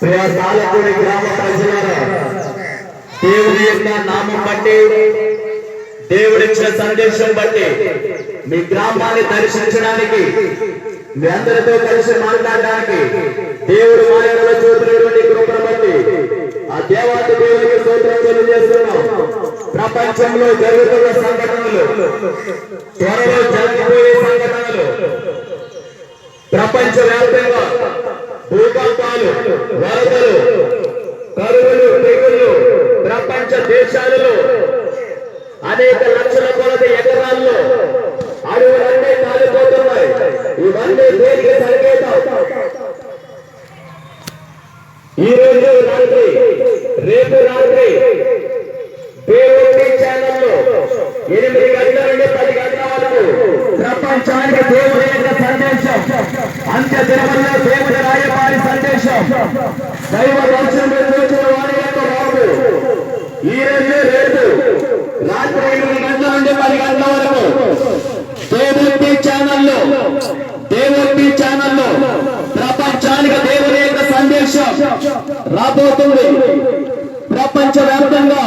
ప్రియ సాలకుడి గ్రామ ప్రజలారా దేవుడి యొక్క నామం బట్టి దేవుడిచ్చిన సందేశం బట్టి మీ గ్రామాన్ని దర్శించడానికి మీ అందరితో కలిసి మాట్లాడడానికి దేవుడు మాయలో చూపినటువంటి కృపను బట్టి ఆ దేవాతి దేవునికి సూత్రం తెలియజేస్తున్నాం. ప్రపంచంలో జరుగుతున్న సంఘటనలు త్వరలో జరిగిపోయే సంఘటనలు ప్రపంచ వ్యాప్తంగా వరదలు కరువులు తెగుళ్ళు ప్రపంచ దేశాలలో అనేక లక్షల కొలది ఎకరాల్లో అడవులన్నీ కాలిపోతున్నాయి. ఇవన్నీ దేనికి సంకేతం? ఈ రోజు రాత్రి రేపు రాత్రి దేవుడి ఛానల్లో ఎనిమిది గంటల నుండి పది గంటల వరకు ప్రపంచానికి దేవుడి యొక్క సందేశం. అంత్య దినముల్లో దేవుడి దైవ దర్శనం రోజుల వారి యొక్క బాబు. ఈ రోజే రేపు రాత్రి ఎనిమిది గంటల నుండి పది గంటల వరకు దేవుడి ఛానల్లో దేవుడి ఛానల్లో ప్రపంచానికి దేవుని యొక్క సందేశం రాబోతుంది. ప్రపంచ వ్యాప్తంగా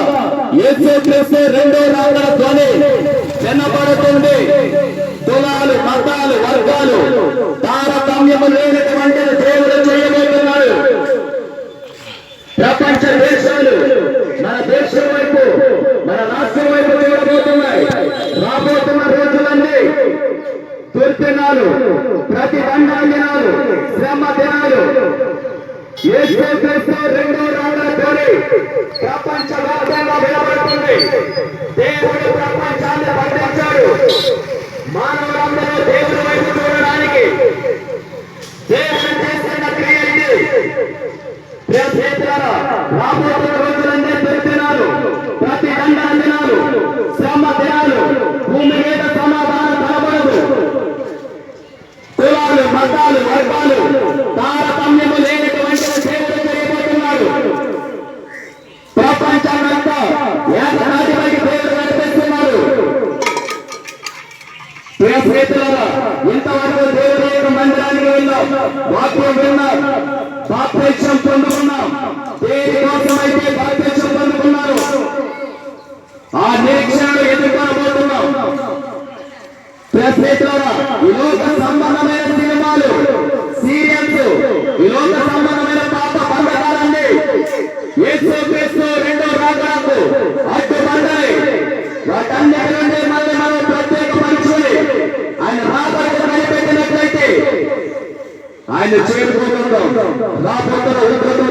యేసు క్రీస్తు రెండో రాకడ ధ్వని వినబడుతుంది. కులాలు మతాలు వర్గాలు తారతమ్యము లేనటువంటి దేవుడు చేయబోతున్నాడు ప్రపంచ దేశాలు మన దేశం వైపు మన రాష్ట్రం వైపు చూడబోతున్నాయి రాబోతున్న రోజులన్నీ దుర్దినాలు ప్రతి దినాలు శ్రమ దినాలు. యేసు క్రీస్తు రెండో రావడంతోనే ప్రపంచ వ్యాప్తంగా వినబడుతుంది దేవుడు ప్రపంచాన్ని పండించాడు మానవులందరూ దేవుడి వైపు చూడడానికి దేవుడు చేస్తున్న క్రియ ఇది ప్రియ రాబోతున్న రోజులన్నీ దుర్దినాలు ప్రతి దండ దినాలు శ్రమ దినాలు భూమి మీద సమాధానం కనబడదు కులాలు మతాలు వర్గాలు తారతమ్యము లేనటువంటి దేవుడు చేయబోతున్నాడు ప్రపంచాన్నంతా ఏకనాటిపైకి దేవుడు నడిపిస్తున్నాడు ఇంతవరకు దేవుడి మందిరానికి వెళ్ళాం. వాక్యం విన్నాం. ఆ నిరీక్షణను ఎదుర్కొనబోతున్నాం. ప్రియ స్నేహితులారా లోక సంబంధమైన సినిమాలు సీరియల్స్ ఈ లోక సంబంధమైన పాప పండగాలండి యేసు క్రీస్తు రెండో రాకడకు అడ్డుబండాలి వాటన్నిటి నుండి మళ్ళీ మనం ప్రత్యేక మనుషులు ఆయన రాకడకు కనిపెట్టినట్లయితే ఆయన చేరుకుంటున్నాం రాబోతున్న ఉగ్రత